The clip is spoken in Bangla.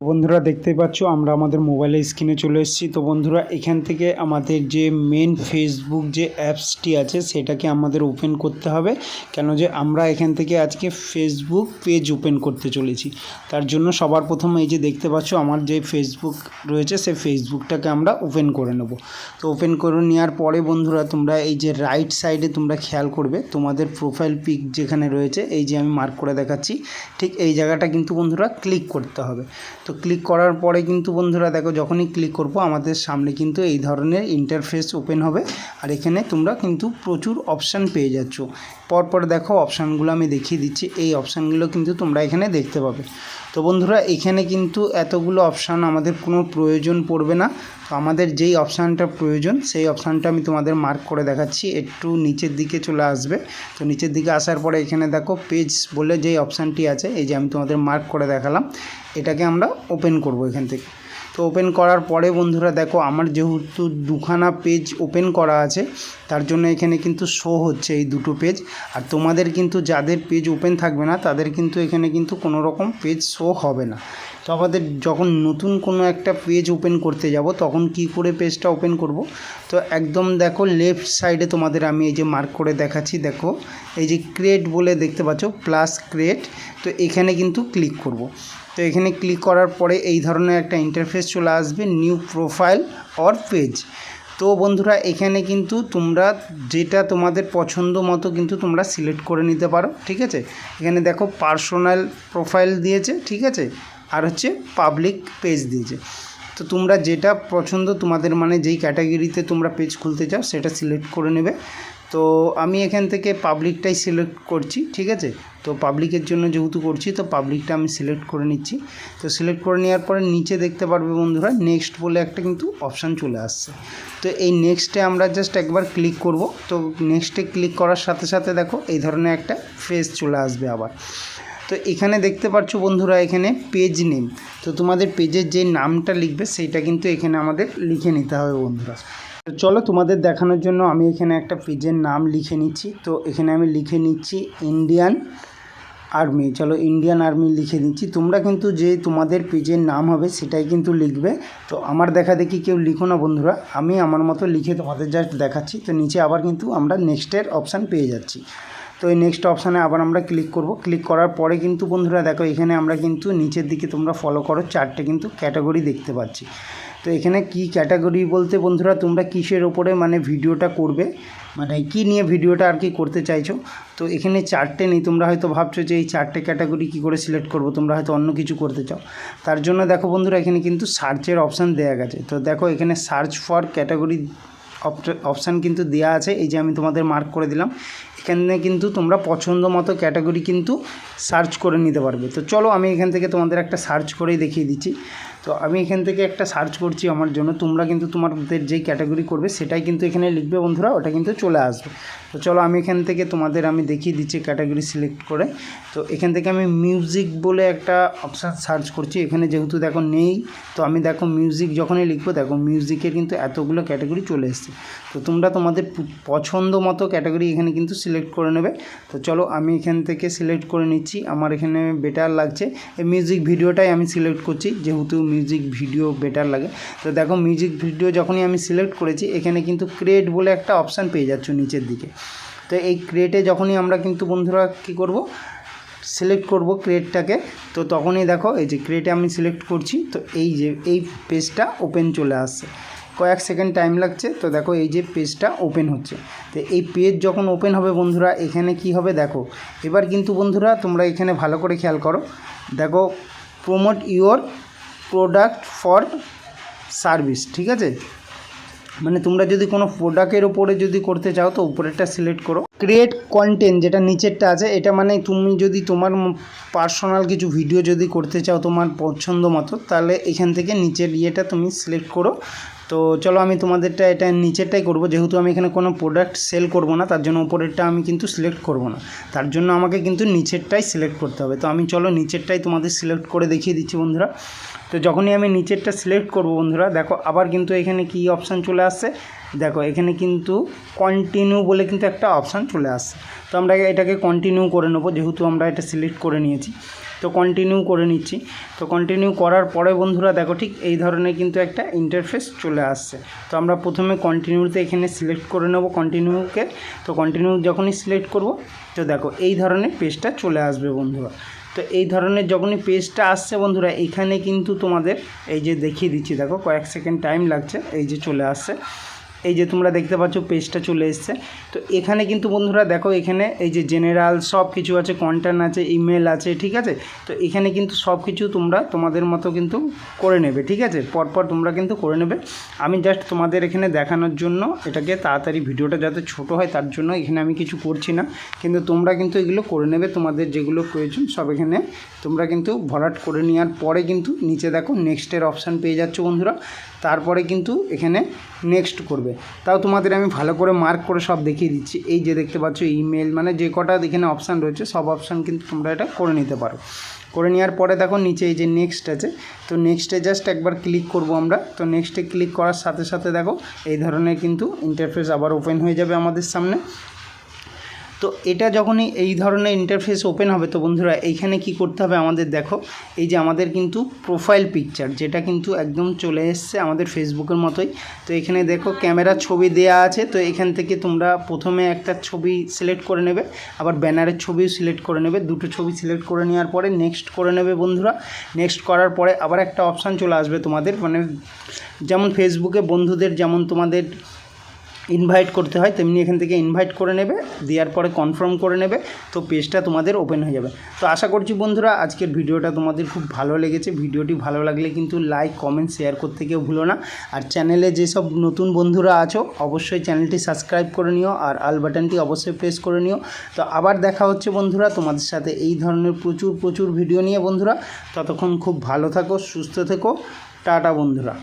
বন্ধুরা দেখতে পাচ্ছ, আমরা আমাদের মোবাইলের স্ক্রিনে চলে এসেছি। তো বন্ধুরা, এখান থেকে আমাদের যে মেন ফেসবুক যে অ্যাপসটি আছে, সেটাকে আমাদের ওপেন করতে হবে। কেন যে, আমরা এখান থেকে আজকে ফেসবুক পেজ ওপেন করতে চলেছি। তার জন্য সবার প্রথম এই যে দেখতে পাচ্ছ, আমার যে ফেসবুক রয়েছে সেই ফেসবুকটাকে আমরা ওপেন করে নেব। তো ওপেন করে নেওয়ার পরে বন্ধুরা, তোমরা এই যে রাইট সাইডে তোমরা খেয়াল করবে, তোমাদের প্রোফাইল পিক যেখানে রয়েছে, এই যে আমি মার্ক করে দেখাচ্ছি, ঠিক এই জায়গাটা কিন্তু বন্ধুরা ক্লিক করতে হবে। তো ক্লিক করার পরে কিন্তু বন্ধুরা দেখো যখনই ক্লিক করব, আমাদের সামনে কিন্তু এই ধরনের ইন্টারফেস ওপেন হবে। আর এখানে তোমরা কিন্তু প্রচুর অপশান পেয়ে যাচ্ছ। পরপর দেখো অপশানগুলো আমি দেখিয়ে দিচ্ছি। এই অপশানগুলো কিন্তু তোমরা এখানে দেখতে পাবে। তো বন্ধুরা, এখানে কিন্তু এতগুলো অপশান আমাদের কোনো প্রয়োজন পড়বে না। তো আমাদের যেই অপশানটা প্রয়োজন, সেই অপশানটা আমি তোমাদের মার্ক করে দেখাচ্ছি। একটু নিচের দিকে চলে আসবে। তো নিচের দিকে আসার পরে এখানে দেখো পেজ বলে যেই অপশানটি আছে, এই যে আমি তোমাদের মার্ক করে দেখালাম। এটাকে আমরা ওপেন করব এখান থেকে। তো ওপেন করার পরে বন্ধুরা দেখো, আমার যেহেতু দুখানা পেজ ওপেন করা আছে, তার জন্য এখানে কিন্তু শো হচ্ছে এই দুটো পেজ আর তোমাদের কিন্তু যাদের পেজ ওপেন থাকবে না, তাদের কিন্তু এখানে কিন্তু কোনো রকম পেজ শো হবে না। তো আমাদের যখন নতুন কোনো একটা পেজ ওপেন করতে যাব, তখন কি করে পেজটা ওপেন করব? তো একদম দেখো লেফট সাইডে তোমাদের আমি এই যে মার্ক করে দেখাচ্ছি, দেখো, এই যে ক্রিয়েট বলে দেখতে পাচ্ছ প্লাস ক্রিয়েট তো এখানে কিন্তু ক্লিক করব। তো এখানে ক্লিক করার পরে এই ধরনের একটা ইন্টারফেস চলে আসবে নিউ প্রোফাইল অর পেজ তো বন্ধুরা, এখানে কিন্তু তোমরা যেটা তোমাদের পছন্দ মতো কিন্তু তোমরা সিলেক্ট করে নিতে পারো, ঠিক আছে? এখানে দেখো পার্সোনাল প্রোফাইল দিয়েছে, ঠিক আছে? আর হচ্ছে পাবলিক পেজ দিয়েছে। তো তোমরা যেটা পছন্দ তোমাদের মানে যেই ক্যাটাগরিতে তোমরা পেজ খুলতে চাও, সেটা সিলেক্ট করে নেবে। তো আমি এখান থেকে পাবলিকটাই সিলেক্ট করছি, ঠিক আছে? তো পাবলিকের জন্য যেহেতু করছি, তো পাবলিকটা আমি সিলেক্ট করে নিচ্ছি। তো সিলেক্ট করে নেওয়ার পরে নিচে দেখতে পারবে বন্ধুরা নেক্সট বলে একটা কিন্তু অপশান চলে আসছে। তো এই নেক্সটে আমরা জাস্ট একবার ক্লিক করব। তো নেক্সটে ক্লিক করার সাথে সাথে দেখো, এই ধরনের একটা ফেস চলে আসবে আবার। তো এখানে দেখতে পাচ্ছ বন্ধুরা, এখানে পেজ নেম তো তোমাদের পেজের যে নামটা লিখবে, সেইটা কিন্তু এখানে আমাদের লিখে নিতে হবে বন্ধুরা। চলো তোমাদের দেখানোর জন্য আমি এখানে একটা পেজের নাম লিখে নিচ্ছি। তো এখানে আমি লিখে নিচ্ছি ইন্ডিয়ান আর্মি চলো ইন্ডিয়ান আর্মি লিখে নিচ্ছি। তোমরা কিন্তু যে তোমাদের পেজের নাম হবে সেটাই কিন্তু লিখবে। তো আমার দেখা দেখি কেউ লিখো না বন্ধুরা। আমি আমার মতো লিখে তোমাদের জাস্ট দেখাচ্ছি। তো নিচে আবার কিন্তু আমরা নেক্সটের অপশান পেয়ে যাচ্ছি। তো এই নেক্সট অপশানে আবার আমরা ক্লিক করব। ক্লিক করার পরে কিন্তু বন্ধুরা দেখো এখানে আমরা কিন্তু নিচের দিকে তোমরা ফলো করো। চারটে কিন্তু ক্যাটাগরি দেখতে পাচ্ছি। তো এখানে কি ক্যাটাগরি বলতে বন্ধুরা তোমরা কিসের ওপরে মানে ভিডিওটা করবে? মানে কি নিয়ে ভিডিওটা আর কি করতে চাইছো? তো এখানে চারটে নেই, তোমরা হয়তো ভাবছ যে এই চারটে ক্যাটাগরি কী করে সিলেক্ট করব? তোমরা হয়তো অন্য কিছু করতে চাও। তার জন্য দেখো বন্ধুরা, এখানে কিন্তু সার্চের অপশান দেওয়া গেছে। তো দেখো এখানে সার্চ ফর ক্যাটাগরি অপশান কিন্তু দেওয়া আছে। এই যে আমি তোমাদের মার্ক করে দিলাম। এখানে কিন্তু তোমরা পছন্দ মতো ক্যাটাগরি কিন্তু সার্চ করে নিতে পারবে। তো চলো আমি এখান থেকে তোমাদের একটা সার্চ করেই দেখিয়ে দিচ্ছি। তো আমি এখান থেকে একটা সার্চ করছি আমার জন্য। তোমরা কিন্তু তোমাদের যেই ক্যাটাগরি করবে সেটাই কিন্তু এখানে লিখবে বন্ধুরা, ওটা কিন্তু চলে আসবে। তো চলো আমি এখান থেকে তোমাদের আমি দেখিয়ে দিচ্ছি ক্যাটাগরি সিলেক্ট করে। তো এখান থেকে আমি মিউজিক বলে একটা অপশান সার্চ করছি। এখানে যেহেতু দেখো নেই, তো আমি দেখো মিউজিক যখনই লিখব, দেখো মিউজিকের কিন্তু এতগুলো ক্যাটাগরি চলে এসছে। তো তোমরা তোমাদের পছন্দ মতো ক্যাটাগরি এখানে কিন্তু সিলেক্ট করে নেবে। তো চলো আমি এখান থেকে সিলেক্ট করে নিচ্ছি। আমার এখানে বেটার লাগছে। এই মিউজিক ভিডিওটাই আমি সিলেক্ট করছি, যেহেতু মিউজিক ভিডিও বেটার লাগে। তো দেখো মিউজিক ভিডিও যখনই আমি সিলেক্ট করেছি, এখানে কিন্তু ক্রিয়েট বলে একটা অপশান পেয়ে যাচ্ছ নিচের দিকে। তো এই ক্রিয়েটে যখনই আমরা কিন্তু বন্ধুরা কী করব? সিলেক্ট করব ক্রিয়েটটাকে তো তখনই দেখো, এই যে ক্রিয়েটে আমি সিলেক্ট করছি, তো এই যে, এই পেজটা ওপেন চলে আসছে। কয়েক সেকেন্ড টাইম লাগছে, তো দেখো এই যে পেজটা ওপেন হচ্ছে। তো এই পেজ যখন ওপেন হবে বন্ধুরা, এখানে কি হবে দেখো, এবার কিন্তু বন্ধুরা তোমরা এখানে ভালো করে খেয়াল করো। দেখো promote your product for service ঠিক আছে? মানে তোমরা যদি কোনো প্রোডাক্টের ওপরে যদি করতে চাও, তো উপরেরটা সিলেক্ট করো। ক্রিয়েট কন্টেন্ট যেটা নিচেরটা আছে, এটা মানে তুমি যদি তোমার পার্সোনাল কিছু ভিডিও যদি করতে চাও তোমার পছন্দ মতো, তাহলে এখান থেকে নিচের ইয়েটা তুমি সিলেক্ট করো। তো চলো আমি তোমাদেরটা এটা নিচেরটাই করব। যেহেতু আমি এখানে কোনো প্রোডাক্ট সেল করব না, তার জন্য উপরেরটা আমি কিন্তু সিলেক্ট করব না। তার জন্য আমাকে কিন্তু নিচেরটাই সিলেক্ট করতে হবে। তো আমি চলো নিচেরটাই তোমাদের সিলেক্ট করে দেখিয়ে দিচ্ছি বন্ধুরা। তো যখনই আমি নিচেরটা সিলেক্ট করব বন্ধুরা, দেখো আবার কিন্তু এখানে কি অপশান চলে আসছে? দেখো এখানে কিন্তু কন্টিনিউ বলে কিন্তু একটা অপশান চলে আসছে। তো আমরা এটাকে কন্টিনিউ করে নেব, যেহেতু আমরা এটা সিলেক্ট করে নিয়েছি। তো কন্টিনিউ করে নিচ্ছি। তো কন্টিনিউ করার পরে বন্ধুরা দেখো ঠিক এই ধরনের কিন্তু একটা ইন্টারফেস চলে আসছে। তো আমরা প্রথমে কন্টিনিউতে এখানে সিলেক্ট করে নেব কন্টিনিউকে তো কন্টিনিউ যখনই সিলেক্ট করব, তো দেখো এই ধরনের পেজটা চলে আসবে বন্ধুরা। তো এই ধরনের যখনই পেজটা আসছে বন্ধুরা, এখানে কিন্তু তোমাদের এই যে দেখিয়ে দিচ্ছি, দেখো কয়েক সেকেন্ড টাইম লাগছে, এই যে চলে আসছে। এই যে তোমরা দেখতে পাচ্ছ পেজটা চলে এসছে। তো এখানে কিন্তু বন্ধুরা দেখো, এখানে এই যে জেনারেল সব কিছু আছে কন্টেন্ট আছে ইমেল আছে, ঠিক আছে? তো এখানে কিন্তু সব কিছু তোমরা তোমাদের মতো কিন্তু করে নেবে, ঠিক আছে? পরপর তোমরা কিন্তু করে নেবে। আমি জাস্ট তোমাদের এখানে দেখানোর জন্য এটাকে তাড়াতাড়ি ভিডিওটা যাতে ছোট হয়, তার জন্য এখানে আমি কিছু করছি না। কিন্তু তোমরা কিন্তু এগুলো করে নেবে, তোমাদের যেগুলো প্রয়োজন সব এখানে তোমরা কিন্তু ভরাট করে নেওয়ার পরে কিন্তু নিচে দেখো নেক্সটের অপশান পেয়ে যাচ্ছ বন্ধুরা। তারপরে কিন্তু এখানে নেক্সট করবে। তাও তোমাদের আমি ভালো করে মার্ক করে সব দেখিয়ে দিচ্ছি। এই যে দেখতে পাচ্ছ ইমেল মানে যে কটা এখানে অপশান রয়েছে, সব অপশান কিন্তু তোমরা এটা করে নিতে পারো। করে নেওয়ার পরে দেখো নিচে এই যে নেক্সট আছে। তো নেক্সটে জাস্ট একবার ক্লিক করব আমরা। তো নেক্সটে ক্লিক করার সাথে সাথে দেখো, এই ধরনের কিন্তু ইন্টারফেস আবার ওপেন হয়ে যাবে আমাদের সামনে। তো এটা যখনই এই ধরনের ইন্টারফেস ওপেন হবে, তো বন্ধুরা এইখানে কি করতে হবে আমাদের দেখো, এই যে আমাদের কিন্তু প্রোফাইল পিকচার যেটা কিন্তু একদম চলে এসছে আমাদের ফেসবুকের মতোই। তো এখানে দেখো ক্যামেরা ছবি দেয়া আছে, তো এখান থেকে তোমরা প্রথমে একটা ছবি সিলেক্ট করে নেবে, আবার ব্যানারের ছবিও সিলেক্ট করে নেবে, দুটো ছবি সিলেক্ট করে নেওয়ার পরে নেক্সট করে নেবে বন্ধুরা। নেক্সট করার পরে আবার একটা অপশান চলে আসবে তোমাদের মানে যেমন ফেসবুকে বন্ধুদের, যেমন তোমাদের ইনভাইট করতে হয়, তেমনি এখান থেকে ইনভাইট করে নেবে, দেওয়ার পরে কনফার্ম করে নেবে, তো পেজটা তোমাদের ওপেন হয়ে যাবে। তো আশা করছি বন্ধুরা, আজকের ভিডিওটা তোমাদের খুব ভালো লেগেছে। ভিডিওটি ভালো লাগলে কিন্তু লাইক কমেন্ট শেয়ার করতে কেউ ভুলো না। আর চ্যানেলে যেসব নতুন বন্ধুরা আছো, অবশ্যই চ্যানেলটি সাবস্ক্রাইব করে নিও আর আল বাটনটি অবশ্যই প্রেস করে নিও। তো আবার দেখা হচ্ছে বন্ধুরা, তোমাদের সাথে এই ধরনের প্রচুর প্রচুর ভিডিও নিয়ে বন্ধুরা। ততক্ষণ খুব ভালো থাকো, সুস্থ থেকো। টাটা বন্ধুরা।